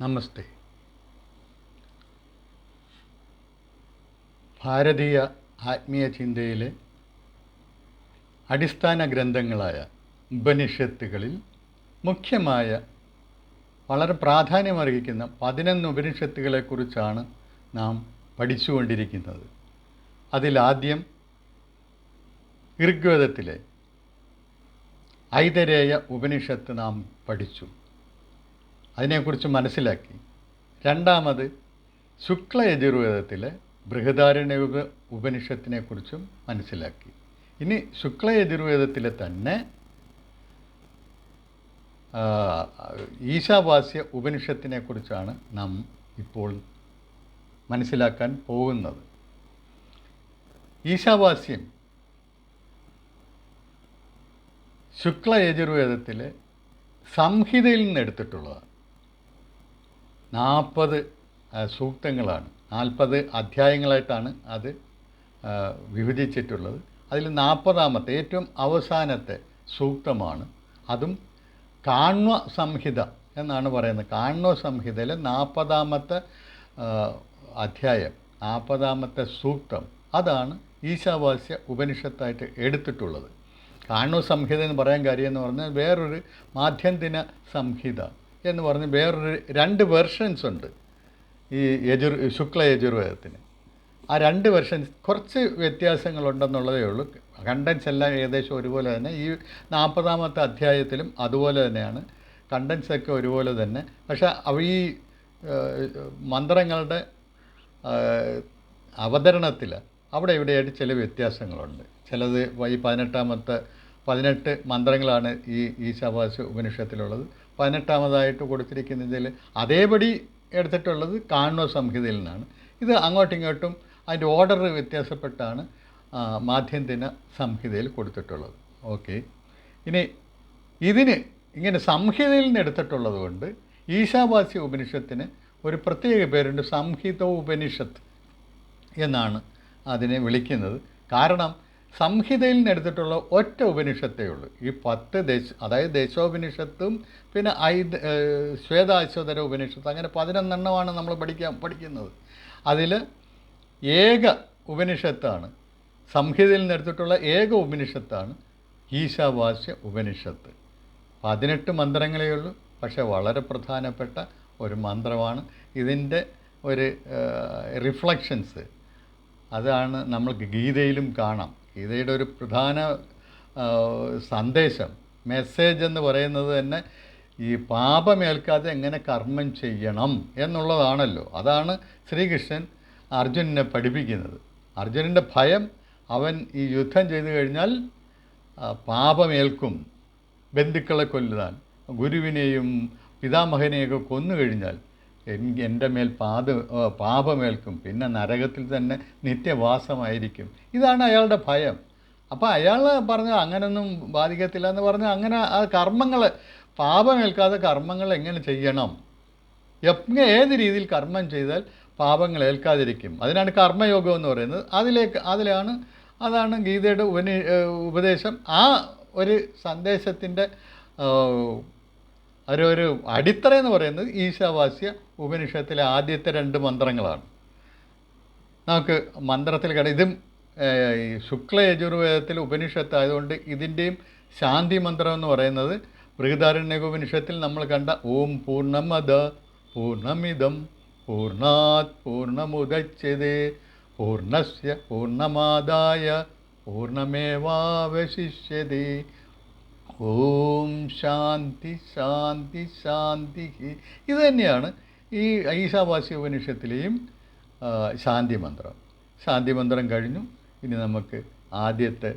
നമസ്തേ. ഭാരതീയ ആത്മീയ ചിന്തയിലെ അടിസ്ഥാന ഗ്രന്ഥങ്ങളായ ഉപനിഷത്തുകളിൽ മുഖ്യമായ വളരെ പ്രാധാന്യമർഹിക്കുന്ന പതിനൊന്ന് ഉപനിഷത്തുകളെക്കുറിച്ചാണ് നാം പഠിച്ചുകൊണ്ടിരിക്കുന്നത്. അതിലാദ്യം ഋഗ്വേദത്തിലെ ഐതരേയ ഉപനിഷത്ത് നാം പഠിച്ചു. അതിനെക്കുറിച്ച് മനസ്സിലാക്കി. രണ്ടാമത് ശുക്ല യജുർവേദത്തിലെ ബൃഹദാരണ്യ ഉപനിഷത്തിനെക്കുറിച്ചും മനസ്സിലാക്കി. ഇനി ശുക്ല യജുർവേദത്തിലെ തന്നെ ഈശാവാസ്യ ഉപനിഷത്തിനെക്കുറിച്ചാണ് നാം ഇപ്പോൾ മനസ്സിലാക്കാൻ പോകുന്നത്. ഈശാവാസ്യം ശുക്ല യജുർവേദത്തിലെ സംഹിതയിൽ നിന്ന് എടുത്തിട്ടുള്ളതാണ് നാൽപ്പത് സൂക്തങ്ങളാണ്. നാൽപ്പത് അധ്യായങ്ങളായിട്ടാണ് അത് വിഭജിച്ചിട്ടുള്ളത്. അതിൽ നാൽപ്പതാമത്തെ ഏറ്റവും അവസാനത്തെ സൂക്തമാണ്. അതും കാണ്വ സംഹിത എന്നാണ് പറയുന്നത്. കാണ്വ സംഹിതയിലെ നാൽപ്പതാമത്തെ അധ്യായം നാൽപ്പതാമത്തെ സൂക്തം. അതാണ് ഈശാവാസ്യ ഉപനിഷത്തായിട്ട് എടുത്തിട്ടുള്ളത്. കാണ്വ സംഹിത എന്ന് പറയാൻ കാര്യം എന്ന് പറഞ്ഞാൽ വേറൊരു മാധ്യന്തിന സംഹിത. എന്ന് പറഞ്ഞ് വേറൊരു രണ്ട് വെർഷൻസ് ഉണ്ട്. ഈ യജുർ ശുക്ല യജുർവേദത്തിന്. ആ രണ്ട് വെർഷൻ കുറച്ച് വ്യത്യാസങ്ങളുണ്ടെന്നുള്ളതേ ഉള്ളൂ. കണ്ടൻസ് എല്ലാം ഏകദേശം ഒരുപോലെ തന്നെ. ഈ നാൽപ്പതാമത്തെ അധ്യായത്തിലും അതുപോലെ തന്നെയാണ്. കണ്ടൻസ് ഒക്കെ ഒരുപോലെ തന്നെ. പക്ഷേ അവ ഈ മന്ത്രങ്ങളുടെ അവതരണത്തിൽ അവിടെ ഇവിടെയായിട്ട് ചില വ്യത്യാസങ്ങളുണ്ട്. ചിലത് ഈ പതിനെട്ടാമത്തെ പതിനെട്ട് മന്ത്രങ്ങളാണ് ഈ ഈ ശവാസ് ഉപനിഷത്തിലുള്ളത്. പതിനെട്ടാമതായിട്ട് കൊടുത്തിരിക്കുന്നതിൽ അതേപടി എടുത്തിട്ടുള്ളത് കാണുന്ന സംഹിതയിൽ നിന്നാണ്. ഇത് അങ്ങോട്ടും ഇങ്ങോട്ടും അതിന്റെ ഓർഡർ വ്യത്യാസപ്പെട്ടാണ് മാധ്യന്തിന സംഹിതയിൽ കൊടുത്തിട്ടുള്ളത്. ഓക്കെ ഇനി ഇതിന് ഇങ്ങനെ സംഹിതയിൽ നിന്ന് എടുത്തിട്ടുള്ളത് കൊണ്ട് ഈശാവാസ്യ ഉപനിഷത്തിന് ഒരു പ്രത്യേക പേരുണ്ട് സംഹിത ഉപനിഷത്ത് എന്നാണ് അതിനെ വിളിക്കുന്നത്. കാരണം സംഹിതയിൽ നിന്ന് എടുത്തിട്ടുള്ള ഒറ്റ ഉപനിഷത്തേ ഉള്ളൂ. ഈ പത്ത് ദേശ അതായത് ദേശോപനിഷത്തും പിന്നെ ഐ ശ്വേതാശ്വതര ഉപനിഷത്ത് അങ്ങനെ പതിനൊന്നെണ്ണമാണ് നമ്മൾ പഠിക്കാൻ പഠിക്കുന്നത്. അതിൽ ഏക ഉപനിഷത്താണ്. സംഹിതയിൽ നിന്ന് എടുത്തിട്ടുള്ള ഏക ഉപനിഷത്താണ് ഈശാവാസ്യ ഉപനിഷത്ത്. പതിനെട്ട് മന്ത്രങ്ങളേ ഉള്ളൂ പക്ഷേ വളരെ പ്രധാനപ്പെട്ട ഒരു മന്ത്രമാണ്. ഇതിന്റെ ഒരു റിഫ്ലക്ഷൻസ്. അതാണ് നമ്മൾക്ക് ഗീതയിലും കാണാം. ഗീതയുടെ ഒരു പ്രധാന സന്ദേശം മെസ്സേജ് എന്ന് പറയുന്നത് തന്നെ ഈ പാപമേൽക്കാതെ എങ്ങനെ കർമ്മം ചെയ്യണം എന്നുള്ളതാണല്ലോ. അതാണ് ശ്രീകൃഷ്ണൻ അർജുനനെ പഠിപ്പിക്കുന്നത്. അർജുനന്റെ ഭയം അവൻ ഈ യുദ്ധം ചെയ്തു കഴിഞ്ഞാൽ പാപമേൽക്കും ബന്ധുക്കളെ കൊല്ലുതാൻ ഗുരുവിനെയും പിതാമഹനെയൊക്കെ കൊന്നു കഴിഞ്ഞാൽ എന്റെ മേൽ പാത പാപമേൽക്കും. പിന്നെ നരകത്തിൽ തന്നെ നിത്യവാസമായിരിക്കും. ഇതാണ് അയാളുടെ ഭയം. അപ്പോൾ അയാൾ പറഞ്ഞ അങ്ങനൊന്നും ബാധിക്കത്തില്ല എന്ന് പറഞ്ഞാൽ അങ്ങനെ ആ കർമ്മങ്ങൾ പാപമേൽക്കാതെ കർമ്മങ്ങൾ എങ്ങനെ ചെയ്യണം? എങ്ങനെ ഏത് രീതിയിൽ കർമ്മം ചെയ്താൽ പാപങ്ങൾ ഏൽക്കാതിരിക്കും? അതിനാണ് കർമ്മയോഗം എന്ന് പറയുന്നത്. അതിലേക്ക് അതിലാണ് അതാണ് ഗീതയുടെ ഉപനി ഉപദേശം. ആ ഒരു സന്ദേശത്തിന്റെ ഒരു അടിത്തറ എന്ന് പറയുന്നത് ഈശാവാസ്യ ഉപനിഷത്തിലെ ആദ്യത്തെ രണ്ട് മന്ത്രങ്ങളാണ്. നമുക്ക് മന്ത്രത്തിൽ കട ഇതും ഈ ശുക്ല യജുർവേദത്തിൽ ഉപനിഷത്ത് ആയതുകൊണ്ട് ഇതിന്റെയും ശാന്തി മന്ത്രം എന്ന് പറയുന്നത് ബൃഹദാരണ്യ ഉപനിഷത്തിൽ നമ്മൾ കണ്ട ഓം പൂർണമദ പൂർണമിതം പൂർണാത് പൂർണമുദച്ചതേ പൂർണസ്യ പൂർണമാദായ പൂർണമേവാവശിഷ്യതേ ഓം ശാന്തി ശാന്തി ശാന്തി. ഇത് തന്നെയാണ് ഈ ഈശാവാസ്യ ഉപനിഷത്തിലെയും ശാന്തി മന്ത്രം. ശാന്തി മന്ത്രം കഴിഞ്ഞു. ഇനി നമുക്ക് ആദ്യത്തെ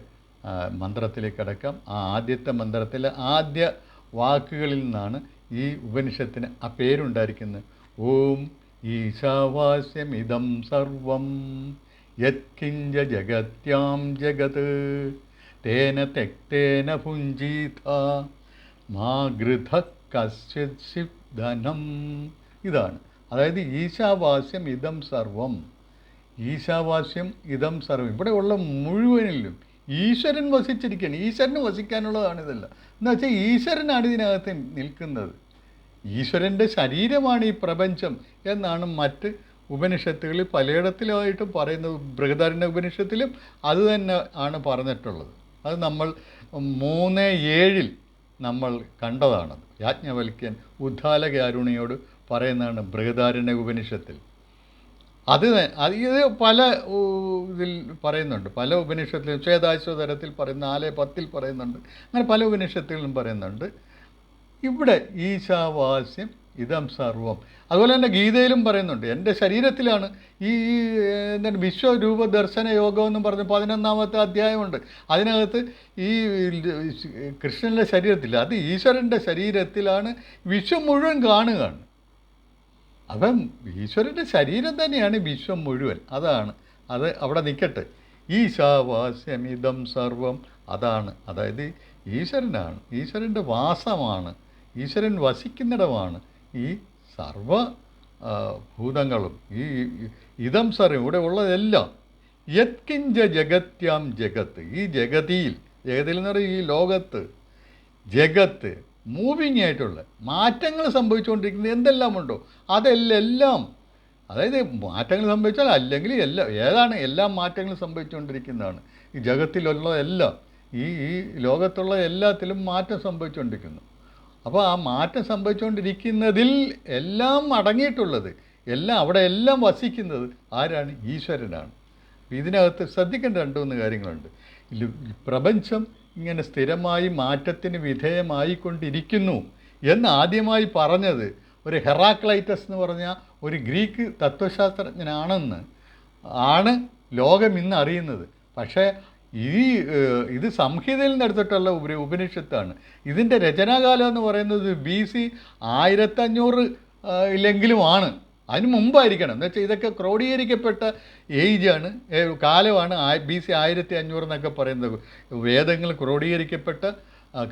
മന്ത്രത്തിലേക്ക് അടക്കാം ആ ആദ്യത്തെ മന്ത്രത്തിലെ ആദ്യ വാക്കുകളിൽ നിന്നാണ് ഈ ഉപനിഷത്തിന് ആ പേരുണ്ടായിരിക്കുന്നത്. ഓം ഈശാവാസ്യമിതം സർവം. യത്കിഞ്ച ജഗത്യാം ജഗത്. തേന തെക്തേന ഭുഞ്ചീത മാ ഗൃധ കശ്ചിത് ധനം ഇതാണ്. അതായത് ഈശാവാസ്യം ഇതം സർവം. ഈശാവാസ്യം ഇതം സർവം. ഇവിടെയുള്ള മുഴുവനിലും ഈശ്വരൻ വസിച്ചിരിക്കുകയാണ്. ഈശ്വരന് വസിക്കാനുള്ളതാണ് ഇതല്ല. എന്ന് വെച്ചാൽ ഈശ്വരനാണ് ഇതിനകത്ത് നിൽക്കുന്നത്. ഈശ്വരന്റെ ശരീരമാണ് ഈ പ്രപഞ്ചം എന്നാണ് മറ്റ് ഉപനിഷത്തുകളിൽ പലയിടത്തിലായിട്ടും പറയുന്നത്. ബൃഹദാരണ്യ ഉപനിഷത്തിലും അത് തന്നെ ആണ് പറഞ്ഞിട്ടുള്ളത്. അത് നമ്മൾ മൂന്ന് ഏഴിൽ നമ്മൾ കണ്ടതാണ് യാജ്ഞവൽക്യൻ ഉദ്ധാലകാരുണിയോട് പറയുന്നതാണ് ബൃഹദാരണ്യ ഉപനിഷത്തിൽ. അത് ഇത് പല ഇതിൽ പറയുന്നുണ്ട്. പല ഉപനിഷത്തിലും ശ്വേതാശ്വതരത്തിൽ പറയുന്ന നാല് പത്തിൽ പറയുന്നുണ്ട്. അങ്ങനെ പല ഉപനിഷത്തുകളിലും പറയുന്നുണ്ട്. ഇവിടെ ഈശാവാസ്യം ഇതം സർവം. അതുപോലെ തന്നെ ഗീതയിലും പറയുന്നുണ്ട് എന്റെ ശരീരത്തിലാണ് ഈ എന്താണ് വിശ്വരൂപ ദർശന യോഗം എന്ന് പറഞ്ഞ് പതിനൊന്നാമത്തെ അധ്യായമുണ്ട്. അതിനകത്ത് ഈ കൃഷ്ണന്റെ ശരീരത്തിൽ അത് ഈശ്വരന്റെ ശരീരത്തിലാണ് വിശ്വം മുഴുവൻ കാണുകയാണ്. അപ്പം ഈശ്വരന്റെ ശരീരം തന്നെയാണ് വിശ്വം മുഴുവൻ. അതാണ് അത് അവിടെ നിൽക്കട്ടെ. ഈശാവാസ്യമിതം സർവം. അതാണ് അതായത് ഈശ്വരനാണ് ഈശ്വരന്റെ വാസമാണ് ഈശ്വരൻ വസിക്കുന്നിടമാണ് ഈ സർവ ഭൂതങ്ങളും ഈ ഇതം സർവം ഇവിടെ ഉള്ളതെല്ലാം യത്കിഞ്ച ജഗത്യാം ജഗത്ത്. ഈ ജഗതിയിൽ ജഗതിയിൽ എന്ന് പറയുന്നത് ഈ ലോകത്ത് ജഗത്ത് മൂവിങ് ആയിട്ടുള്ള മാറ്റങ്ങൾ സംഭവിച്ചുകൊണ്ടിരിക്കുന്നത് എന്തെല്ലാമുണ്ടോ അതെല്ലാം അതായത് മാറ്റങ്ങൾ സംഭവിച്ചാൽ അല്ലെങ്കിൽ എല്ലാം ഏതാണ് എല്ലാ മാറ്റങ്ങളും സംഭവിച്ചുകൊണ്ടിരിക്കുന്നതാണ്. ഈ ജഗത്തിലുള്ള എല്ലാം ഈ ഈ ലോകത്തുള്ള എല്ലാത്തിലും മാറ്റം സംഭവിച്ചുകൊണ്ടിരിക്കുന്നു. അപ്പോൾ ആ മാറ്റം സംഭവിച്ചുകൊണ്ടിരിക്കുന്നതിൽ എല്ലാം അടങ്ങിയിട്ടുള്ളത് എല്ലാം അവിടെ എല്ലാം വസിക്കുന്നത് ആരാണ്? ഈശ്വരനാണ്. ഇതിനകത്ത് ശ്രദ്ധിക്കേണ്ട രണ്ട് മൂന്ന് കാര്യങ്ങളുണ്ട്. പ്രപഞ്ചം ഇങ്ങനെ സ്ഥിരമായി മാറ്റത്തിന് വിധേയമായിക്കൊണ്ടിരിക്കുന്നു എന്ന് ആദ്യമായി പറഞ്ഞത് ഒരു ഹെറാക്ലൈറ്റസ് എന്ന് പറഞ്ഞ ഒരു ഗ്രീക്ക് തത്വശാസ്ത്രജ്ഞനാണെന്ന് ആണ് ലോകം ഇന്ന് അറിയുന്നത്. പക്ഷേ ഈ ഇത് സംഹിതയിൽ നിന്ന് എടുത്തിട്ടുള്ള ഉപ ഉപനിഷത്താണ്. ഇതിന്റെ രചനാകാലം എന്ന് പറയുന്നത് ബി സി ആയിരത്തഞ്ഞൂറ് ഇല്ലെങ്കിലുമാണ്. അതിന് മുമ്പായിരിക്കണം. എന്ന് വെച്ചാൽ ഇതൊക്കെ ക്രോഡീകരിക്കപ്പെട്ട ഏജാണ് കാലമാണ് ബി സി ആയിരത്തി അഞ്ഞൂറ് എന്നൊക്കെ പറയുന്നത്. വേദങ്ങൾ ക്രോഡീകരിക്കപ്പെട്ട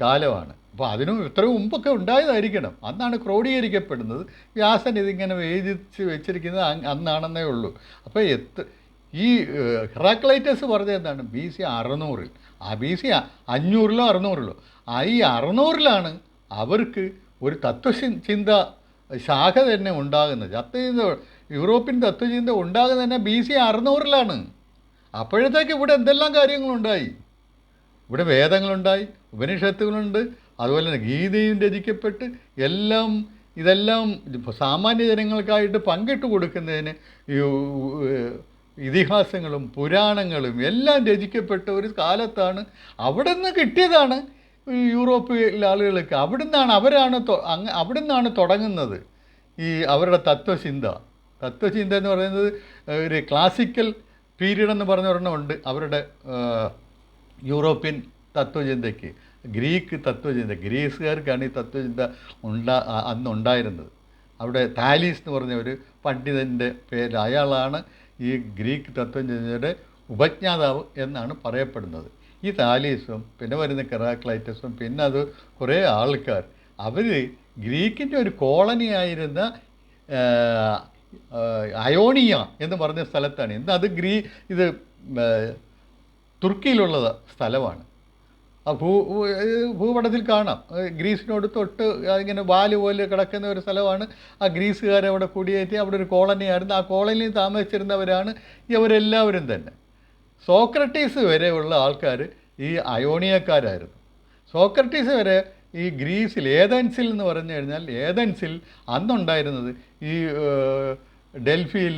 കാലമാണ്. അപ്പോൾ അതിനും ഇത്രയും മുമ്പൊക്കെ ഉണ്ടായതായിരിക്കണം. അന്നാണ് ക്രോഡീകരിക്കപ്പെടുന്നത്. വ്യാസൻ ഇതിങ്ങനെ വേദിച്ച് വെച്ചിരിക്കുന്നത് അന്നാണെന്നേ ഉള്ളൂ. അപ്പോൾ എത്ത് ഈ ഹെറാക്ലൈറ്റസ് പറഞ്ഞത് എന്താണ്? ബി സി അറുന്നൂറിൽ. ആ ബി സി അഞ്ഞൂറിലോ അറുന്നൂറിലോ. ആ ഈ അറുന്നൂറിലാണ് അവർക്ക് ഒരു തത്വചി ചിന്ത ശാഖ തന്നെ ഉണ്ടാകുന്നത്. തത്വചിന്ത യൂറോപ്യൻ തത്വചിന്ത ഉണ്ടാകുന്നത് തന്നെ ബി സി അറുന്നൂറിലാണ്. അപ്പോഴത്തേക്ക് ഇവിടെ എന്തെല്ലാം കാര്യങ്ങളുണ്ടായി? ഇവിടെ വേദങ്ങളുണ്ടായി ഉപനിഷത്തുകളുണ്ട് അതുപോലെ തന്നെ ഗീതയും രചിക്കപ്പെട്ട് എല്ലാം ഇതെല്ലാം സാമാന്യ ജനങ്ങൾക്കായിട്ട് പങ്കിട്ട് കൊടുക്കുന്നതിന് ഇതിഹാസങ്ങളും പുരാണങ്ങളും എല്ലാം രചിക്കപ്പെട്ട ഒരു കാലത്താണ് അവിടെ നിന്ന് കിട്ടിയതാണ് യൂറോപ്പിലെ ആളുകൾക്ക്. അവിടെ നിന്നാണ് അവരാണ് അവിടെ നിന്നാണ് തുടങ്ങുന്നത് ഈ അവരുടെ തത്വചിന്ത. തത്വചിന്ത എന്ന് പറയുന്നത് ഒരു ക്ലാസിക്കൽ പീരീഡ് എന്ന് പറഞ്ഞ ഒരെണ്ണമുണ്ട് അവരുടെ യൂറോപ്യൻ തത്വചിന്തയ്ക്ക്. ഗ്രീക്ക് തത്വചിന്ത ഗ്രീസുകാർക്കാണ് ഈ തത്വചിന്ത ഉണ്ടാ അന്നുണ്ടായിരുന്നത് അവിടെ താലീസ് എന്ന് പറഞ്ഞ ഒരു പണ്ഡിതന്റെ പേര് അയാളാണ് ഈ ഗ്രീക്ക് തത്വചിന്തയുടെ ഉപജ്ഞാതാവ് എന്നാണ് പറയപ്പെടുന്നത്. ഈ താലീസും പിന്നെ വരുന്ന കെറാക്ലൈറ്റസും പിന്നെ അത് കുറേ ആൾക്കാർ അവർ ഗ്രീക്കിന്റെ ഒരു കോളനി ആയിരുന്ന ആ, ആ, അയോണിയ എന്ന് പറഞ്ഞ സ്ഥലത്താണ്. ഇന്ന് അത് ഗ്രീ ഇത് തുർക്കിയിലുള്ള സ്ഥലമാണ്. ആ ഭൂ ഭൂപടത്തിൽ കാണാം. ഗ്രീസിനോട് തൊട്ട് ഇങ്ങനെ വാൽ പോലെ കിടക്കുന്ന ഒരു സ്ഥലമാണ്. ആ ഗ്രീസുകാരെ അവിടെ കുടിയേറ്റി അവിടെ ഒരു കോളനി ആയിരുന്നു. ആ കോളനിയിൽ താമസിച്ചിരുന്നവരാണ് ഇവരെല്ലാവരും തന്നെ. സോക്രട്ടീസ് വരെയുള്ള ആൾക്കാർ ഈ അയോണിയക്കാരായിരുന്നു. സോക്രട്ടീസ് വരെ ഈ ഗ്രീസിൽ ഏതൻസിൽ എന്ന് പറഞ്ഞു കഴിഞ്ഞാൽ ഏതൻസിൽ അന്നുണ്ടായിരുന്നത് ഈ ഡൽഹിയിൽ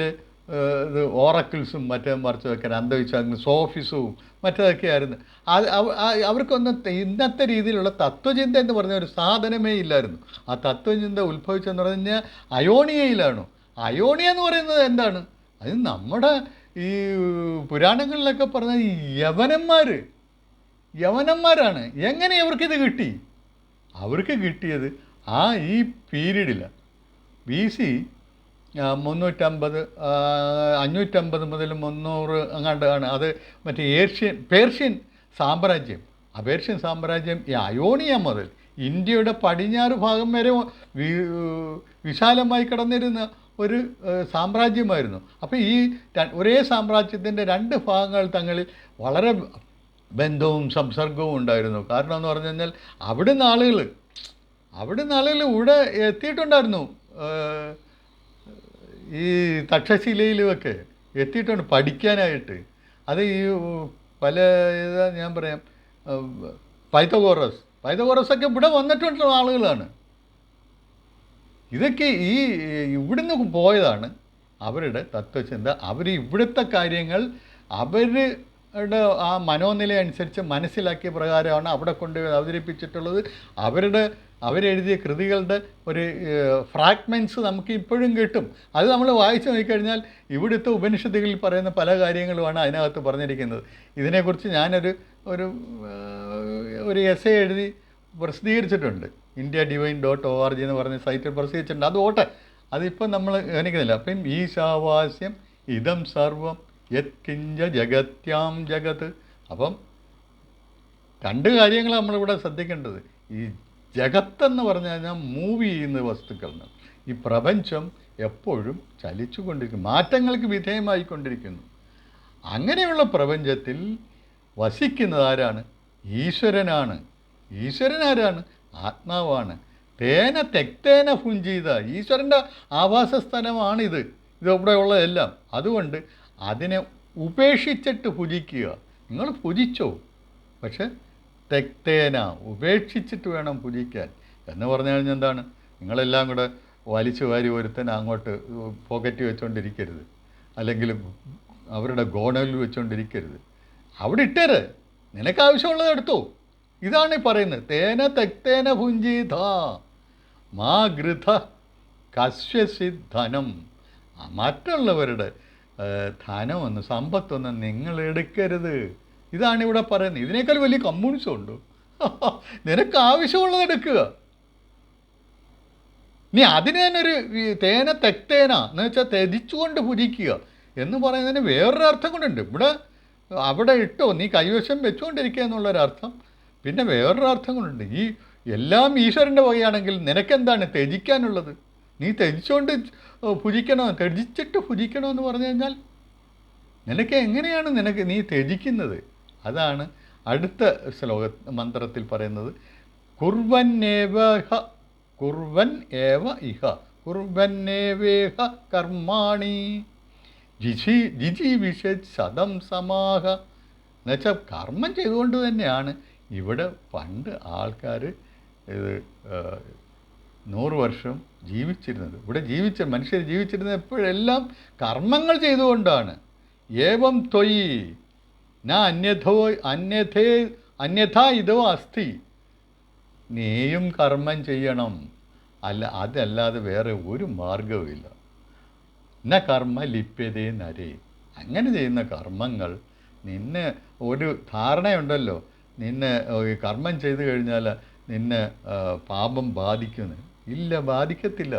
ഇത് ഓറക്കിൾസും മറ്റേ മറിച്ച് വെക്കാൻ അന്ധവിശ്വാസങ്ങളും സോഫിസും മറ്റേതൊക്കെ ആയിരുന്നു. അത് അവർക്കൊന്നും ഇന്നത്തെ രീതിയിലുള്ള തത്വചിന്ത എന്ന് പറഞ്ഞ ഒരു സാധനമേ ഇല്ലായിരുന്നു. ആ തത്വചിന്ത ഉത്ഭവിച്ചെന്ന് പറഞ്ഞു കഴിഞ്ഞാൽ അയോണിയയിലാണ്. അയോണിയ എന്ന് പറയുന്നത് എന്താണ്? അത് നമ്മുടെ ഈ പുരാണങ്ങളിലൊക്കെ പറഞ്ഞ യവനന്മാർ യവനന്മാരാണ്. എങ്ങനെ ഇവർക്കിത് കിട്ടി? അവർക്ക് കിട്ടിയത് ആ ഈ പീരീഡിലാണ് ബി സി മുന്നൂറ്റമ്പത് അഞ്ഞൂറ്റമ്പത് മുതൽ മുന്നൂറ് അങ്ങാണ്ടാണ് അത് മറ്റേ ഏഷ്യൻ പേർഷ്യൻ സാമ്രാജ്യം. അപേർഷ്യൻ പേർഷ്യൻ സാമ്രാജ്യം ഈ അയോണിയ മുതൽ ഇന്ത്യയുടെ പടിഞ്ഞാറ് ഭാഗം വരെ വിശാലമായി കിടന്നിരുന്ന ഒരു സാമ്രാജ്യമായിരുന്നു. അപ്പോൾ ഈ ഒരേ സാമ്രാജ്യത്തിന്റെ രണ്ട് ഭാഗങ്ങൾ തങ്ങളിൽ വളരെ ബന്ധവും സംസർഗവും ഉണ്ടായിരുന്നു. കാരണം എന്ന് പറഞ്ഞു കഴിഞ്ഞാൽ അവിടുന്ന് ആളുകൾ അവിടുന്ന് ആളുകൾ ഇവിടെ എത്തിയിട്ടുണ്ടായിരുന്നു. ഈ തക്ഷശിലയിലുമൊക്കെ എത്തിയിട്ടുണ്ട് പഠിക്കാനായിട്ട്. അത് ഈ പല ഞാൻ പറയാം പൈതഗോറസ്. പൈതഗോറസൊക്കെ ഇവിടെ വന്നിട്ടുള്ള ആളുകളാണ്. ഇതൊക്കെ ഈ ഇവിടുന്ന് പോയതാണ് അവരുടെ തത്വചിന്ത. അവർ ഇവിടുത്തെ കാര്യങ്ങൾ അവരുടെ ആ മനോനില അനുസരിച്ച് മനസ്സിലാക്കിയ പ്രകാരമാണ് അവിടെ കൊണ്ട് അവതരിപ്പിച്ചിട്ടുള്ളത്. അവരുടെ അവരെഴുതിയ കൃതികളുടെ ഒരു ഫ്രാഗ്മെന്റ്സ് നമുക്ക് ഇപ്പോഴും കിട്ടും. അത് നമ്മൾ വായിച്ചു നോക്കിക്കഴിഞ്ഞാൽ ഇവിടുത്തെ ഉപനിഷത്തുകളിൽ പറയുന്ന പല കാര്യങ്ങളുമാണ് അതിനകത്ത് പറഞ്ഞിരിക്കുന്നത്. ഇതിനെക്കുറിച്ച് ഞാനൊരു ഒരു ഒരു എസ് എഴുതി പ്രസിദ്ധീകരിച്ചിട്ടുണ്ട്. India divine dot O R G എന്ന് പറഞ്ഞ സൈറ്റിൽ പ്രസിദ്ധീകരിച്ചിട്ടുണ്ട്. അത് ഓട്ടെ അതിപ്പം നമ്മൾ ഗണിക്കുന്നില്ല. അപ്പം ഈശാവാസ്യം ഇതം സർവം യത്കിഞ്ച ജഗത്യാം ജഗത്. അപ്പം രണ്ട് കാര്യങ്ങൾ നമ്മളിവിടെ ശ്രദ്ധിക്കേണ്ടത്. ഈ ജഗത്തെന്ന് പറഞ്ഞു കഴിഞ്ഞാൽ മൂവ് ചെയ്യുന്ന വസ്തുക്കളാണ് ഈ പ്രപഞ്ചം എപ്പോഴും ചലിച്ചുകൊണ്ടിരിക്കും മാറ്റങ്ങൾക്ക് വിധേയമായിക്കൊണ്ടിരിക്കുന്നു. അങ്ങനെയുള്ള പ്രപഞ്ചത്തിൽ വസിക്കുന്നത് ആരാണ്? ഈശ്വരനാണ്. ഈശ്വരൻ ആരാണ് ആത്മാവാണ്. തേന തെക്തേന ഫുഞ്ചീത ഈശ്വരന്റെ ആവാസസ്ഥലമാണിത് ഇതവിടെ എല്ലാം. അതുകൊണ്ട് അതിനെ ഉപേക്ഷിച്ചിട്ട് ഭുജിക്കുക. നിങ്ങൾ ഭുജിച്ചോ? പക്ഷെ തെക്തേന ഉപേക്ഷിച്ചിട്ട് വേണം പുലിക്കാൻ എന്ന് പറഞ്ഞു കഴിഞ്ഞാൽ എന്താണ്? നിങ്ങളെല്ലാം കൂടെ വലിച്ചു വാരി ഒരുത്തൻ അങ്ങോട്ട് പോക്കറ്റ് വെച്ചുകൊണ്ടിരിക്കരുത് അല്ലെങ്കിൽ അവരുടെ ഗോണലിൽ വെച്ചുകൊണ്ടിരിക്കരുത് അവിടെ ഇട്ടേര്. നിനക്ക് ആവശ്യമുള്ളത് എടുത്തോ. ഇതാണ് ഈ പറയുന്നത്. തേന തെക്തേന ഭുഞ്ചീത മാ ഗൃഥ ധനം മറ്റുള്ളവരുടെ ധനമൊന്നും സമ്പത്തൊന്നും നിങ്ങൾ എടുക്കരുത്. ഇതാണ് ഇവിടെ പറയുന്നത്. ഇതിനേക്കാൾ വലിയ കമ്മ്യൂണിസം ഉണ്ട്. നിനക്ക് ആവശ്യമുള്ളത് എടുക്കുക. നീ അതിന് തന്നെ ഒരു തേന തെക്തേന എന്ന് വെച്ചാൽ തെതിച്ചുകൊണ്ട് ഭുജിക്കുക എന്ന് പറയുന്നതിന് വേറൊരു അർത്ഥം കൊണ്ടുണ്ട് ഇവിടെ അവിടെ ഇട്ടോ നീ കൈവശം വെച്ചുകൊണ്ടിരിക്കുക എന്നുള്ളൊരർത്ഥം പിന്നെ വേറൊരു അർത്ഥം കൊണ്ടുണ്ട് ഈ എല്ലാം ഈശ്വരന്റെ വകയാണെങ്കിൽ നിനക്കെന്താണ് ത്യജിക്കാനുള്ളത്? നീ ത്യജിച്ചുകൊണ്ട് ഭുജിക്കണോ ത്യജിച്ചിട്ട് ഭുജിക്കണോ എന്ന് പറഞ്ഞു കഴിഞ്ഞാൽ നിനക്ക് എങ്ങനെയാണ് നിനക്ക് നീ ത്യജിക്കുന്നത്? അതാണ് അടുത്ത ശ്ലോക മന്ത്രത്തിൽ പറയുന്നത് കുർവന്നേവ കുർവൻ ഏവ ഇഹ കുർവന്നേവേഹ കർമാണി ജിജി ജിജീവിഷ ശതം സമാഹ. എന്നുവെച്ചാൽ കർമ്മം ചെയ്തുകൊണ്ട് തന്നെയാണ്. ഇവിടെ പണ്ട് ആൾക്കാർ ഇത് നൂറ് വർഷം ജീവിച്ചിരുന്നത്. ഇവിടെ ജീവിച്ച മനുഷ്യർ ജീവിച്ചിരുന്നത് എപ്പോഴെല്ലാം കർമ്മങ്ങൾ ചെയ്തുകൊണ്ടാണ്. ഏവം ത്വയി ന അന്യഥോ അന്യഥേ അന്യഥാ ഇതോ അസ്ഥി. നീയും കർമ്മം ചെയ്യണം. അല്ല അതല്ലാതെ വേറെ ഒരു മാർഗവുമില്ല ന കർമ്മ ലിപ്യതേ നരേ. അങ്ങനെ ചെയ്യുന്ന കർമ്മങ്ങൾ നിന്നെ ഒരു ധാരണയുണ്ടല്ലോ. നിന്നെ കർമ്മം ചെയ്തു കഴിഞ്ഞാൽ നിന്നെ പാപം ബാധിക്കുന്നു. ഇല്ല ബാധിക്കത്തില്ല.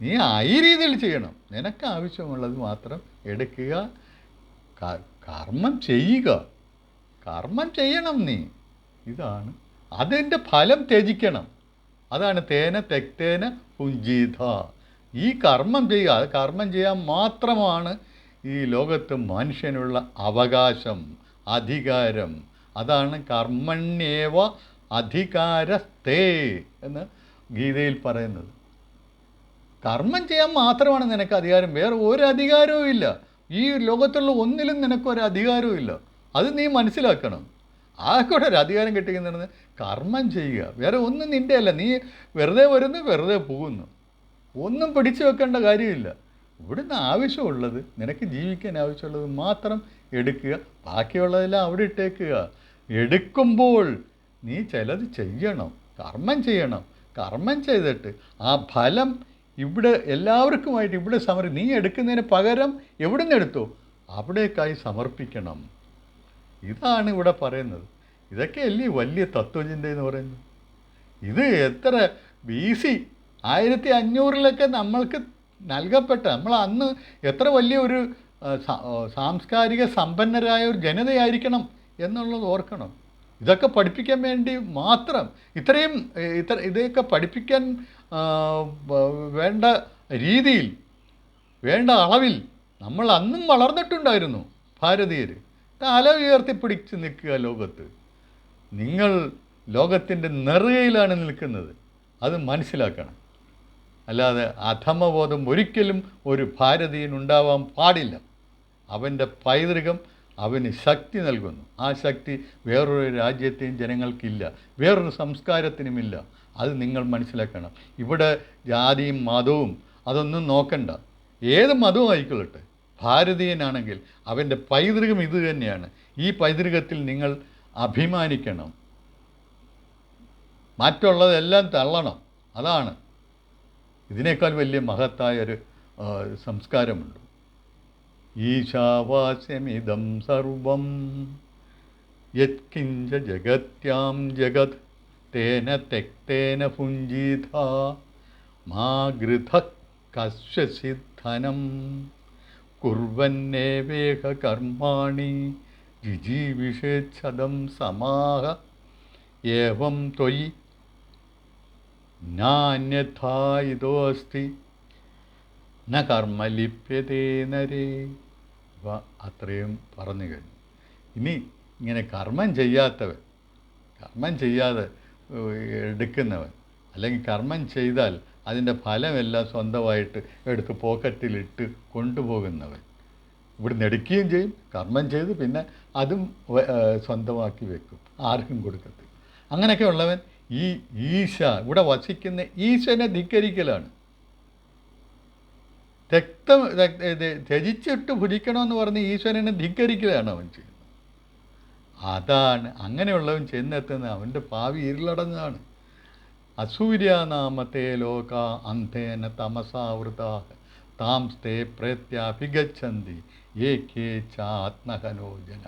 നീ ആ രീതിയിൽ ചെയ്യണം. നിനക്ക് ആവശ്യമുള്ളത് മാത്രം എടുക്കുക. കർമ്മം ചെയ്യുക. കർമ്മം ചെയ്യണം നീ. ഇതാണ്. അതിന്റെ ഫലം ത്യജിക്കണം. അതാണ് തേന തെക്തേന പുഞ്ചീത ഈ കർമ്മം ചെയ്യുക. അത് കർമ്മം ചെയ്യാൻ മാത്രമാണ് ഈ ലോകത്ത് മനുഷ്യനുള്ള അവകാശം അധികാരം. അതാണ് കർമ്മണ്യേവ അധികാരസ്തേ എന്ന് ഗീതയിൽ പറയുന്നത്. കർമ്മം ചെയ്യാൻ മാത്രമാണ് നിനക്ക് അധികാരം. വേറെ ഒരു അധികാരവും ഇല്ല. ഈ ലോകത്തുള്ള ഒന്നിലും നിനക്കൊരു അധികാരവും ഇല്ല അത് നീ മനസ്സിലാക്കണം. ആകെക്കൂടെ ഒരു അധികാരം കിട്ടിക്കുന്ന കർമ്മം ചെയ്യുക. വേറെ ഒന്നും നിന്റെ അല്ല നീ വെറുതെ വരുന്നു വെറുതെ പോകുന്നു. ഒന്നും പിടിച്ചു വെക്കേണ്ട കാര്യമില്ല. ഇവിടുന്ന് ആവശ്യമുള്ളത് നിനക്ക് ജീവിക്കാൻ ആവശ്യമുള്ളത് മാത്രം എടുക്കുക. ബാക്കിയുള്ളതെല്ലാം അവിടെ ഇട്ടേക്കുക. എടുക്കുമ്പോൾ നീ ചിലത് ചെയ്യണം. കർമ്മം ചെയ്യണം. കർമ്മം ചെയ്തിട്ട് ആ ഫലം ഇവിടെ എല്ലാവർക്കുമായിട്ട് ഇവിടെ സമർ നീ എടുക്കുന്നതിന് പകരം എവിടെ നിന്ന് എടുത്തു? അവിടേക്കായി സമർപ്പിക്കണം. ഇതാണ് ഇവിടെ പറയുന്നത്. ഇതൊക്കെ അല്ലേ വലിയ തത്വചിന്ത എന്ന് പറയുന്നത്? ഇത് എത്ര ബി സി ആയിരത്തി അഞ്ഞൂറിലൊക്കെ നമ്മൾക്ക് നൽകപ്പെട്ട നമ്മൾ അന്ന് എത്ര വലിയ ഒരു സാംസ്കാരിക സമ്പന്നരായ ഒരു ജനതയായിരിക്കണം എന്നുള്ളത് ഓർക്കണം. ഇതൊക്കെ പഠിപ്പിക്കാൻ വേണ്ടി മാത്രം ഇത്രയും ഇത്ര ഇതൊക്കെ പഠിപ്പിക്കാൻ വേണ്ട രീതിയിൽ വേണ്ട അളവിൽ നമ്മൾ അന്നും വളർന്നിട്ടുണ്ടായിരുന്നു ഭാരതീയർ. തല ഉയർത്തിപ്പിടിച്ച് നിൽക്കുക ലോകത്ത്. നിങ്ങൾ ലോകത്തിന്റെ നെറുകയിലാണ് നിൽക്കുന്നത്. അത് മനസ്സിലാക്കണം. അല്ലാതെ അധമബോധം ഒരിക്കലും ഒരു ഭാരതീയൻ ഉണ്ടാവാൻ പാടില്ല. അവന്റെ പൈതൃകം അവന് ശക്തി നൽകുന്നു. ആ ശക്തി വേറൊരു രാജ്യത്തെയും ജനങ്ങൾക്കില്ല. വേറൊരു സംസ്കാരത്തിനുമില്ല. അത് നിങ്ങൾ മനസ്സിലാക്കണം. ഇവിടെ ജാതിയും മതവും അതൊന്നും നോക്കണ്ട. ഏത് മതവും ആയിക്കൊള്ളട്ടെ. ഭാരതീയനാണെങ്കിൽ അവന്റെ പൈതൃകം ഇത് തന്നെയാണ്. ഈ പൈതൃകത്തിൽ നിങ്ങൾ അഭിമാനിക്കണം. മറ്റുള്ളതെല്ലാം തള്ളണം. അതാണ്. ഇതിനേക്കാൾ വലിയ മഹത്തായ ഒരു സംസ്കാരമുണ്ട്. ഈശാവാസ്യമിതം സർവം. യത്കിഞ്ച ജഗത്യാം ജഗത്. തേന തെക്തേന ഭുഞ്ജീത മാ ഗൃഥ കശ്യസിദ്ധനം കുർവന്നേവേഹ കർമാണി ജിജീവിഷേച്ഛദം സമാഹ. ഏവം ത്വയി നാന്യഥാ ഇതോസ്തി. ന കർമ്മ ലിപ്യതേ നരേ. ഇവ അത്രയും പറഞ്ഞു കഴിഞ്ഞു. ഇനി ഇങ്ങനെ കർമ്മം ചെയ്യാത്തവൻ കർമ്മം ചെയ്യാതെ എടുക്കുന്നവൻ. അല്ലെങ്കിൽ കർമ്മം ചെയ്താൽ അതിന്റെ ഫലമെല്ലാം സ്വന്തമായിട്ട് എടുത്ത് പോക്കറ്റിലിട്ട് കൊണ്ടുപോകുന്നവൻ. ഇവിടുന്ന് എടുക്കുകയും ചെയ്യും കർമ്മം ചെയ്ത് പിന്നെ അതും സ്വന്തമാക്കി വെക്കും. ആർക്കും കൊടുക്കത്തില്ല. അങ്ങനെയൊക്കെ ഉള്ളവൻ ഈ ഈശ ഇവിടെ വസിക്കുന്ന ഈശനെ ധിക്കരിക്കലാണ്. രക്തം ത്യജിച്ചിട്ട് ഭുജിക്കണമെന്ന് പറഞ്ഞ് ഈശ്വരനെ ധിക്കരിക്കലാണ് അവൻ ചെയ്യുന്നത്. അതാണ് അങ്ങനെയുള്ളവൻ ചെന്നെത്തുന്നത് അവന്റെ ഭാവി ഇരുളടഞ്ഞാണ് അസൂര്യാനാമത്തെ ലോക അന്ധേന തമസാവൃതാ താം സ്തേ പ്രത്യാഭിഗച്ഛന്തി ഏകേ ചാത്മഹനോ ജന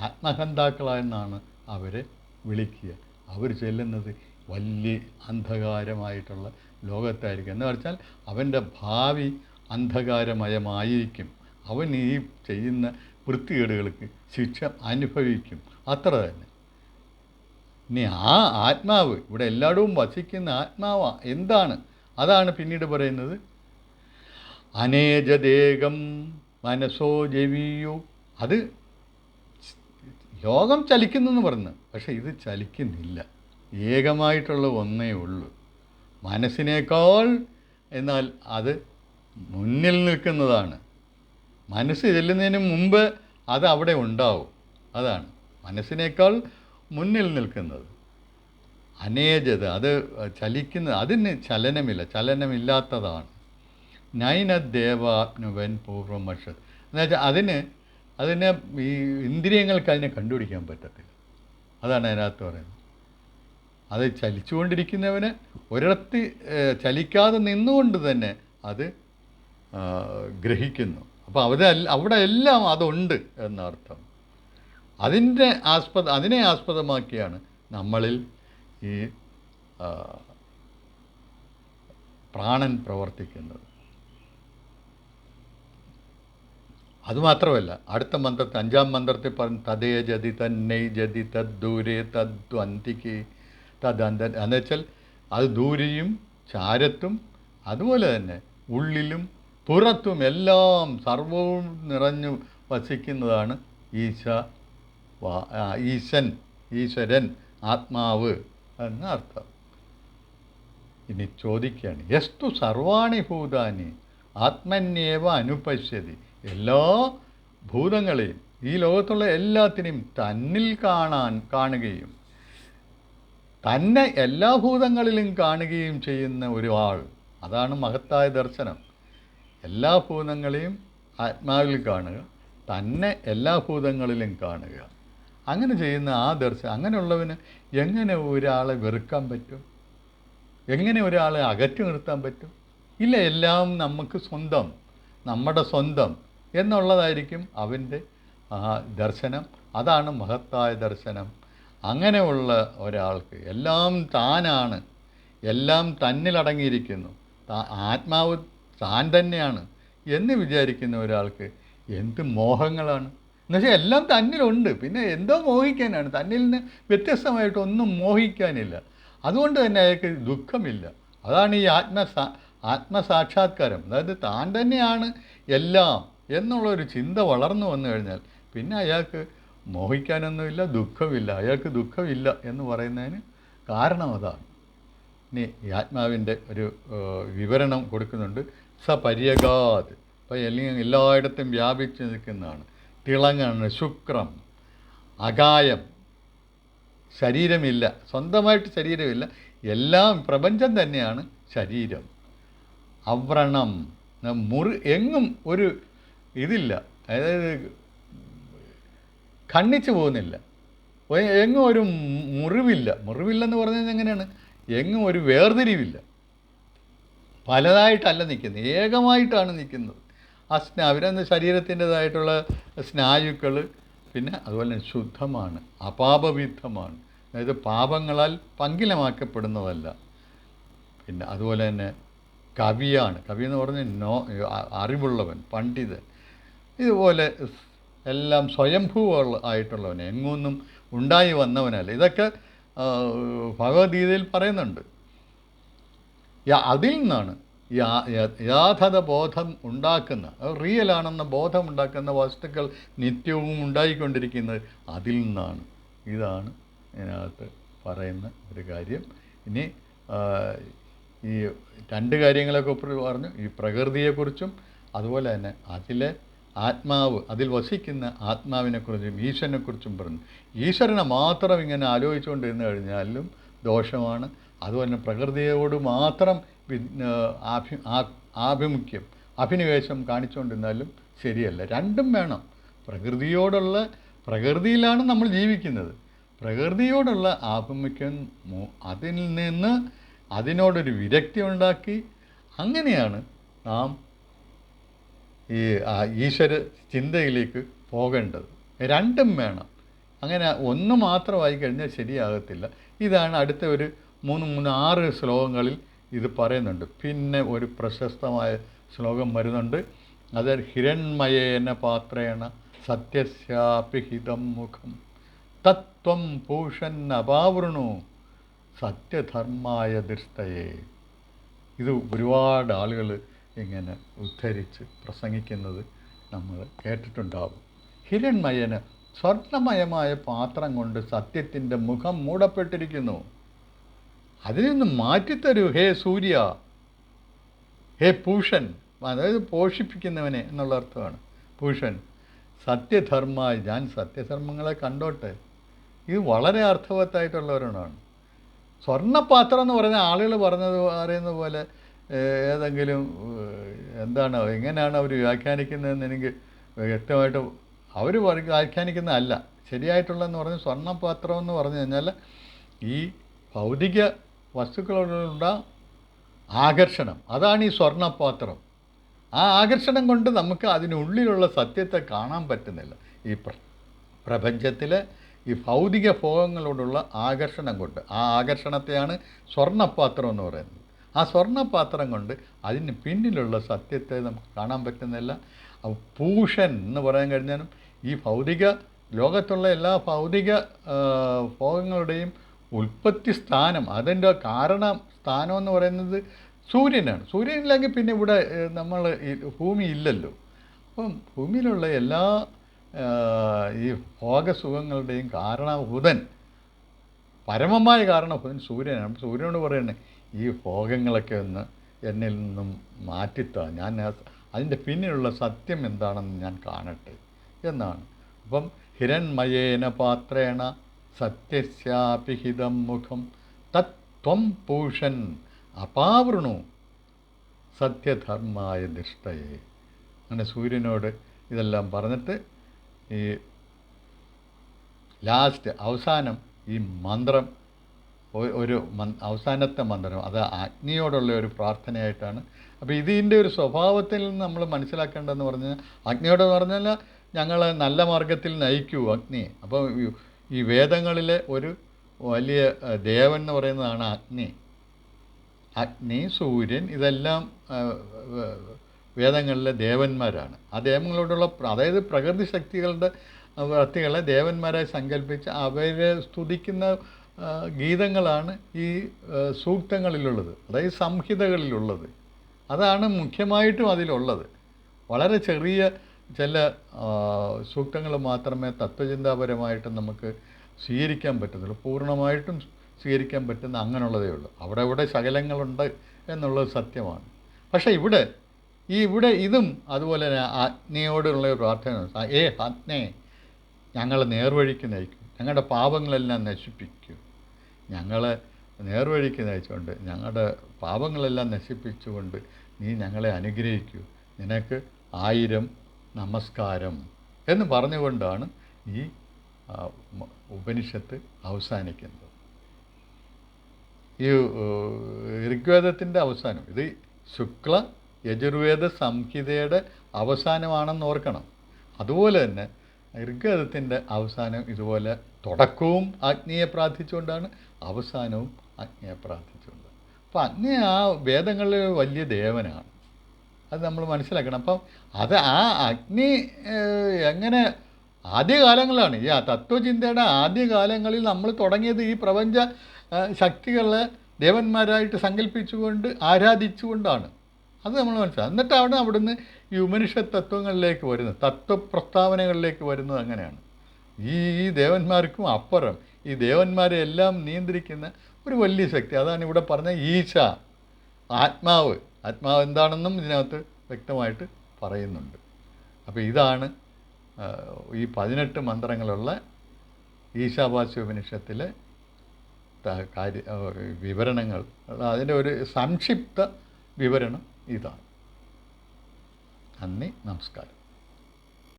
ആത്മഹന്താക്കളെന്നാണ് അവരെ വിളിക്കുക. അവർ ചെല്ലുന്നത് വലിയ അന്ധകാരമായിട്ടുള്ള ലോകത്തായിരിക്കും. എന്ന് പറഞ്ഞാൽ അവന്റെ ഭാവി അന്ധകാരമയമായിരിക്കും. അവൻ ഈ ചെയ്യുന്ന വൃത്തികേടുകൾക്ക് ശിക്ഷ അനുഭവിക്കും. അത്ര തന്നെ. ഇനി ആ ആത്മാവ് ഇവിടെ എല്ലായിടവും വസിക്കുന്ന ആത്മാവ. എന്താണ്? അതാണ് പിന്നീട് പറയുന്നത്. അനേജദേകം മനസ്സോ ജവിയോ. അത് ലോകം ചലിക്കുന്നെന്ന് പറഞ്ഞു പക്ഷേ ഇത് ചലിക്കുന്നില്ല. ഏകമായിട്ടുള്ള ഒന്നേ ഉള്ളൂ. മനസ്സിനേക്കാൾ എന്നാൽ അത് മുന്നിൽ നിൽക്കുന്നതാണ്. മനസ്സ് ചെല്ലുന്നതിന് മുമ്പ് അത് അവിടെ ഉണ്ടാവും. അതാണ് മനസ്സിനേക്കാൾ മുന്നിൽ നിൽക്കുന്നത്. അനേജത് അത് ചലിക്കുന്ന അതിന് ചലനമില്ല ചലനമില്ലാത്തതാണ്. നൈനദേവാപ്നുവൻ പൂർവമഷത് എന്നുവെച്ചാൽ അതിന് അതിനെ ഈ ഇന്ദ്രിയങ്ങൾക്ക് അതിനെ കണ്ടുപിടിക്കാൻ പറ്റത്തില്ല. അതാണ് അതിനകത്ത് പറയുന്നത്. അത് ചലിച്ചുകൊണ്ടിരിക്കുന്നവന് ഒരിടത്ത് ചലിക്കാതെ നിന്നുകൊണ്ട് തന്നെ അത് ഗ്രഹിക്കുന്നു. അപ്പോൾ അവിടെ അവിടെ എല്ലാം അതുണ്ട് എന്നർത്ഥം. അതിന്റെ ആസ്പദ അതിനെ ആസ്പദമാക്കിയാണ് നമ്മളിൽ ഈ പ്രാണൻ പ്രവർത്തിക്കുന്നത്. അതുമാത്രമല്ല അടുത്ത മന്ത്രത്തിൽ അഞ്ചാം മന്ത്രത്തിൽ പറഞ്ഞു തദേ ജതി തന്നൈ ജതി തദ്ദൂരെ തദ്വന്തിക്ക് തദന്ത എന്നുവെച്ചാൽ അത് ദൂരെയും ചാരത്തും അതുപോലെ തന്നെ ഉള്ളിലും പുറത്തും എല്ലാം സർവവും നിറഞ്ഞു വസിക്കുന്നതാണ് ഈശ ഈശൻ ഈശ്വരൻ ആത്മാവ് എന്ന അർത്ഥം. ഇനി ചോദിക്കുകയാണ് എസ്തു സർവാണി ഭൂതാനി? ആത്മന്യേവ അനുപശ്യതി. എല്ലാ ഭൂതങ്ങളെയും ഈ ലോകത്തുള്ള എല്ലാത്തിനെയും തന്നിൽ കാണാൻ കാണുകയും തന്നെ എല്ലാ ഭൂതങ്ങളിലും കാണുകയും ചെയ്യുന്ന ഒരു ആൾ. അതാണ് മഹത്തായ ദർശനം. എല്ലാ ഭൂതങ്ങളെയും ആത്മാവിൽ കാണുക തന്നെ എല്ലാ ഭൂതങ്ങളിലും കാണുക. അങ്ങനെ ചെയ്യുന്ന ആ ദർശനം അങ്ങനെയുള്ളവന് എങ്ങനെ ഒരാളെ വെറുക്കാൻ പറ്റും? എങ്ങനെ ഒരാളെ അകറ്റി നിർത്താൻ പറ്റും? ഇല്ല എല്ലാം നമുക്ക് സ്വന്തം നമ്മുടെ സ്വന്തം എന്നുള്ളതായിരിക്കും അവന്റെ ദർശനം. അതാണ് മഹത്തായ ദർശനം. അങ്ങനെയുള്ള ഒരാൾക്ക് എല്ലാം താനാണ് എല്ലാം തന്നിലടങ്ങിയിരിക്കുന്നു. ആത്മാവ് താൻ തന്നെയാണ് എന്ന് വിചാരിക്കുന്ന ഒരാൾക്ക് എന്ത് മോഹങ്ങളാണ്. എന്നുവെച്ചാൽ എല്ലാം തന്നിലുണ്ട്. പിന്നെ എന്തോ മോഹിക്കാനാണ്. തന്നിൽ നിന്ന് വ്യത്യസ്തമായിട്ടൊന്നും മോഹിക്കാനില്ല. അതുകൊണ്ട് തന്നെ അയാൾക്ക് ദുഃഖമില്ല. അതാണ് ഈ ആത്മസാ ആത്മസാക്ഷാത്കാരം. അതായത് താൻ തന്നെയാണ് എല്ലാം എന്നുള്ളൊരു ചിന്ത വളർന്നു വന്നു കഴിഞ്ഞാൽ പിന്നെ അയാൾക്ക് മോഹിക്കാനൊന്നുമില്ല ദുഃഖമില്ല. അയാൾക്ക് ദുഃഖമില്ല എന്ന് പറയുന്നതിന് കാരണം അതാണ്. ഇനി ആത്മാവിന്റെ ഒരു വിവരണം കൊടുക്കുന്നുണ്ട്. സപര്യഗാത് അപ്പോൾ അല്ലെങ്കിൽ എല്ലായിടത്തും വ്യാപിച്ച് നിൽക്കുന്നതാണ്. തിളങ്ങാണ് ശുക്രം അകായം. ശരീരമില്ല. സ്വന്തമായിട്ട് ശരീരമില്ല. എല്ലാം പ്രപഞ്ചം തന്നെയാണ് ശരീരം. അവ്രണം. മുറി എങ്ങും ഒരു ഇതില്ല. അതായത് ഖണ്ണിച്ചു പോകുന്നില്ല. എങ്ങും ഒരു മുറിവില്ല. മുറിവില്ലെന്ന് പറഞ്ഞാൽ എങ്ങനെയാണ്? എങ്ങും ഒരു വേർതിരിവില്ല. പലതായിട്ടല്ല നിൽക്കുന്നത്. ഏകമായിട്ടാണ് നിൽക്കുന്നത്. ആ സ്നാ അവരെന്ന് ശരീരത്തിന്റെതായിട്ടുള്ള സ്നായുക്കൾ പിന്നെ അതുപോലെ തന്നെ ശുദ്ധമാണ് അപാപവിദ്ധമാണ്. അതായത് പാപങ്ങളാൽ പങ്കിലമാക്കപ്പെടുന്നതല്ല. പിന്നെ അതുപോലെ തന്നെ കവിയാണ്. കവി എന്ന് പറഞ്ഞ നോ അറിവുള്ളവൻ പണ്ഡിതൻ. ഇതുപോലെ എല്ലാം സ്വയംഭൂ ആയിട്ടുള്ളവൻ. എങ്ങൊന്നും ഉണ്ടായി വന്നവനല്ല. ഇതൊക്കെ ഭഗവത്ഗീതയിൽ പറയുന്നുണ്ട്. അതിൽ നിന്നാണ് യാ- യ- ബോധം ഉണ്ടാക്കുന്ന റിയൽ റിയലാണെന്ന ബോധം ഉണ്ടാക്കുന്ന വസ്തുക്കൾ നിത്യവും ഉണ്ടായിക്കൊണ്ടിരിക്കുന്നത് അതിൽ നിന്നാണ്. ഇതാണ് ഇതിനകത്ത് പറയുന്ന ഒരു കാര്യം. ഇനി ഈ രണ്ട് കാര്യങ്ങളൊക്കെ കുറിച്ച് പറഞ്ഞു ഈ പ്രകൃതിയെക്കുറിച്ചും അതുപോലെ തന്നെ അതിലെ ആത്മാവ് അതിൽ വസിക്കുന്ന ആത്മാവിനെക്കുറിച്ചും ഈശ്വരനെക്കുറിച്ചും പറഞ്ഞു. ഈശ്വരനെ മാത്രം ഇങ്ങനെ ആലോചിച്ചുകൊണ്ടിരുന്നു കഴിഞ്ഞാലും ദോഷമാണ് അതുപോലെ പ്രകൃതിയോട് മാത്രം ആഭി ആഭിമുഖ്യം അഭിനിവേശം കാണിച്ചുകൊണ്ടിരുന്നാലും ശരിയല്ല. രണ്ടും വേണം. പ്രകൃതിയോടുള്ള പ്രകൃതിയിലാണ് നമ്മൾ ജീവിക്കുന്നത്. പ്രകൃതിയോടുള്ള ആഭിമുഖ്യം അതിൽ നിന്ന് അതിനോടൊരു വിരക്തി ഉണ്ടാക്കി അങ്ങനെയാണ് നാം ഈ ഈശ്വര ചിന്തയിലേക്ക് പോകേണ്ടത്. രണ്ടും വേണം. അങ്ങനെ ഒന്ന് മാത്രമായി കഴിഞ്ഞാൽ ശരിയാകത്തില്ല. ഇതാണ് അടുത്ത ഒരു മൂന്ന് മൂന്ന് ആറ് ശ്ലോകങ്ങളിൽ ഇത് പറയുന്നുണ്ട്. പിന്നെ ഒരു പ്രശസ്തമായ ശ്ലോകം വരുന്നുണ്ട്. അത് ഹിരൺമയേന പാത്രേണ സത്യസ്യാപിഹിതം മുഖം. തത്വം പൂഷൻ അപാവൃണു സത്യധർമായ ദൃഷ്ടയെ. ഇത് ഒരുപാട് ആളുകൾ ഇങ്ങനെ ഉദ്ധരിച്ച് പ്രസംഗിക്കുന്നത് നമ്മൾ കേട്ടിട്ടുണ്ടാവും. ഹിരൺമയന് സ്വർണമയമായ പാത്രം കൊണ്ട് സത്യത്തിന്റെ മുഖം മൂടപ്പെട്ടിരിക്കുന്നു. അതിൽ നിന്ന് മാറ്റിത്തരൂ. ഹേ സൂര്യ. ഹേ പൂഷൻ. അതായത് പോഷിപ്പിക്കുന്നവനെ എന്നുള്ള അർത്ഥമാണ്. പൂഷൻ. സത്യധർമ്മമായി ഞാൻ സത്യധർമ്മങ്ങളെ കണ്ടോട്ടെ. ഇത് വളരെ അർത്ഥവത്തായിട്ടുള്ള അർത്ഥവത്തായിട്ടുള്ളവരാണ്. സ്വർണപാത്രം എന്ന് പറയുന്ന ആളുകൾ പറഞ്ഞത് പറയുന്ന പോലെ ഏതെങ്കിലും എന്താണ് എങ്ങനെയാണ് അവർ വ്യാഖ്യാനിക്കുന്നതെന്ന് എനിക്ക് വ്യക്തമായിട്ട് അവർ വ്യാഖ്യാനിക്കുന്നതല്ല. ശരിയായിട്ടുള്ളതെന്ന് പറഞ്ഞ് സ്വർണപാത്രം എന്ന് പറഞ്ഞു കഴിഞ്ഞാൽ ഈ ഭൗതിക വസ്തുക്കളോടുള്ള ആകർഷണം. അതാണ് ഈ സ്വർണപാത്രം ആ ആകർഷണം കൊണ്ട് നമുക്ക് അതിനുള്ളിലുള്ള സത്യത്തെ കാണാൻ പറ്റുന്നില്ല. ഈ പ്ര പ്രപഞ്ചത്തിലെ ഈ ഭൗതിക ഭോഗങ്ങളോടുള്ള ആകർഷണം കൊണ്ട്. ആ ആകർഷണത്തെയാണ് സ്വർണപാത്രം എന്ന് പറയുന്നത്. ആ സ്വർണപാത്രം കൊണ്ട് അതിന് പിന്നിലുള്ള സത്യത്തെ നമുക്ക് കാണാൻ പറ്റുന്നില്ല. പൂഷൻ എന്ന് പറയാൻ കഴിഞ്ഞാലും ഈ ഭൗതിക ലോകത്തുള്ള എല്ലാ ഭൗതിക ഭോഗങ്ങളുടെയും ഉൽപ്പത്തി സ്ഥാനം അതിന്റെ കാരണ സ്ഥാനം എന്ന് പറയുന്നത് സൂര്യനാണ്. സൂര്യനില്ലെങ്കിൽ പിന്നെ ഇവിടെ നമ്മൾ ഭൂമി ഇല്ലല്ലോ. അപ്പം ഭൂമിയിലുള്ള എല്ലാ ഈ ഭോഗസുഖങ്ങളുടെയും കാരണഭൂതൻ പരമമായ കാരണഭൂതൻ സൂര്യനാണ്. സൂര്യനോട് പറയണേ ഈ ഭോഗങ്ങളൊക്കെ ഒന്ന് എന്നിൽ നിന്നും മാറ്റിത്താ. ഞാൻ അതിന്റെ പിന്നിലുള്ള സത്യം എന്താണെന്ന് ഞാൻ കാണട്ടെ എന്നാണ്. അപ്പം ഹിരൺമയേന പാത്രേണ സത്യസ്യാപിഹിതം മുഖം. തത്വം പൂഷൻ. അപാവൃണു. സത്യധർമായ ദിഷ്ടയെ അങ്ങനെ സൂര്യനോട് ഇതെല്ലാം പറഞ്ഞിട്ട് ഈ ലാസ്റ്റ് അവസാനം ഈ മന്ത്രം ഒരു അവസാനത്തെ മന്ത്രം അത് അഗ്നിയോടുള്ള ഒരു പ്രാർത്ഥനയായിട്ടാണ്. അപ്പോൾ ഇതിന്റെ ഒരു സ്വഭാവത്തിൽ നമ്മൾ മനസ്സിലാക്കേണ്ടതെന്ന് പറഞ്ഞാൽ അഗ്നിയോട് പറഞ്ഞാൽ ഞങ്ങളെ നല്ല മാർഗത്തിൽ നയിക്കൂ അഗ്നി അപ്പോൾ ഈ- വേദങ്ങളിലെ ഒരു വലിയ ദേവൻ എന്ന് പറയുന്നതാണ് അഗ്നി. അഗ്നി സൂര്യൻ ഇതെല്ലാം വേദങ്ങളിലെ ദേവന്മാരാണ്. ആ ദേവങ്ങളോടുള്ള അതായത് പ്രകൃതി ശക്തികളുടെ ആ, വ്യക്തികളെ ദേവന്മാരായി സങ്കല്പിച്ച് അവരെ സ്തുതിക്കുന്ന ഗീതങ്ങളാണ് ഈ സൂക്തങ്ങളിലുള്ളത്. അതായത് സംഹിതകളിലുള്ളത്. അതാണ് മുഖ്യമായിട്ടും അതിലുള്ളത്. വളരെ ചെറിയ ചില സൂക്തങ്ങൾ മാത്രമേ തത്വചിന്താപരമായിട്ട് നമുക്ക് സ്വീകരിക്കാൻ പറ്റത്തുള്ളൂ. പൂർണമായിട്ടും സ്വീകരിക്കാൻ പറ്റുന്ന അങ്ങനെയുള്ളതേ ഉള്ളൂ. അവിടെ ഇവിടെ ശകലങ്ങളുണ്ട് എന്നുള്ളത് സത്യമാണ്. പക്ഷേ ഇവിടെ ഈ ഇവിടെ ഇതും അതുപോലെ തന്നെ ആജ്ഞയോടുള്ള പ്രാർത്ഥന ഏ ആജ്ഞേ ഞങ്ങളെ നേർവഴിക്ക് നയിക്കും. ഞങ്ങളുടെ പാപങ്ങളെല്ലാം നശിപ്പിക്കും. ഞങ്ങളെ നേർവഴിക്ക് നയിച്ചുകൊണ്ട് ഞങ്ങളുടെ പാപങ്ങളെല്ലാം നശിപ്പിച്ചുകൊണ്ട് നീ ഞങ്ങളെ അനുഗ്രഹിക്കൂ. നിനക്ക് ആയിരം നമസ്കാരം എന്ന് പറഞ്ഞുകൊണ്ടാണ് ഈ ഉപനിഷത്ത് അവസാനിക്കുന്നത്. ഈ ഋഗ്വേദത്തിന്റെ അവസാനം. ഇത് ശുക്ല യജുർവേദ സംഹിതയുടെ അവസാനമാണെന്ന് ഓർക്കണം. അതുപോലെ തന്നെ ഋഗ്വേദത്തിന്റെ അവസാനം ഇതുപോലെ തുടക്കവും അഗ്നിയെ പ്രാർത്ഥിച്ചുകൊണ്ടാണ് അവസാനവും അഗ്നിയെ പ്രാർത്ഥിച്ചുകൊണ്ട് അപ്പോൾ അഗ്നി ആ വേദങ്ങളിൽ വലിയ ദേവനാണ്. അത് നമ്മൾ മനസ്സിലാക്കണം. അപ്പം അത് ആ അഗ്നി എങ്ങനെ ആദ്യകാലങ്ങളാണ് ഈ തത്വചിന്തയുടെ ആദ്യകാലങ്ങളിൽ നമ്മൾ തുടങ്ങിയത് ഈ പ്രപഞ്ച ശക്തികളെ ദേവന്മാരായിട്ട് സങ്കല്പിച്ചുകൊണ്ട് ആരാധിച്ചുകൊണ്ടാണ്. അത് നമ്മൾ മനസ്സിലാക്കും എന്നിട്ടാണ് അവിടുന്ന് ഈ മനുഷ്യ തത്വങ്ങളിലേക്ക് വരുന്നത് തത്വപ്രസ്താവനകളിലേക്ക് വരുന്നത് അങ്ങനെയാണ്. ഈ ഈ ദേവന്മാർക്കും അപ്പുറം ഈ ദേവന്മാരെ എല്ലാം നിയന്ത്രിക്കുന്ന ഒരു വലിയ ശക്തി അതാണ് ഇവിടെ പറഞ്ഞ ഈശ ആത്മാവ്. ആത്മാവ് എന്താണെന്നും ഇതിനകത്ത് വ്യക്തമായിട്ട് പറയുന്നുണ്ട്. അപ്പോൾ ഇതാണ് ഈ പതിനെട്ട് മന്ത്രങ്ങളുള്ള ഈശാവാസ്യ ഉപനിഷത്തിലെ ത- കാര്യ വിവരണങ്ങൾ. അതിന്റെ ഒരു സംക്ഷിപ്ത വിവരണം ഇതാണ്. നന്ദി നമസ്കാരം.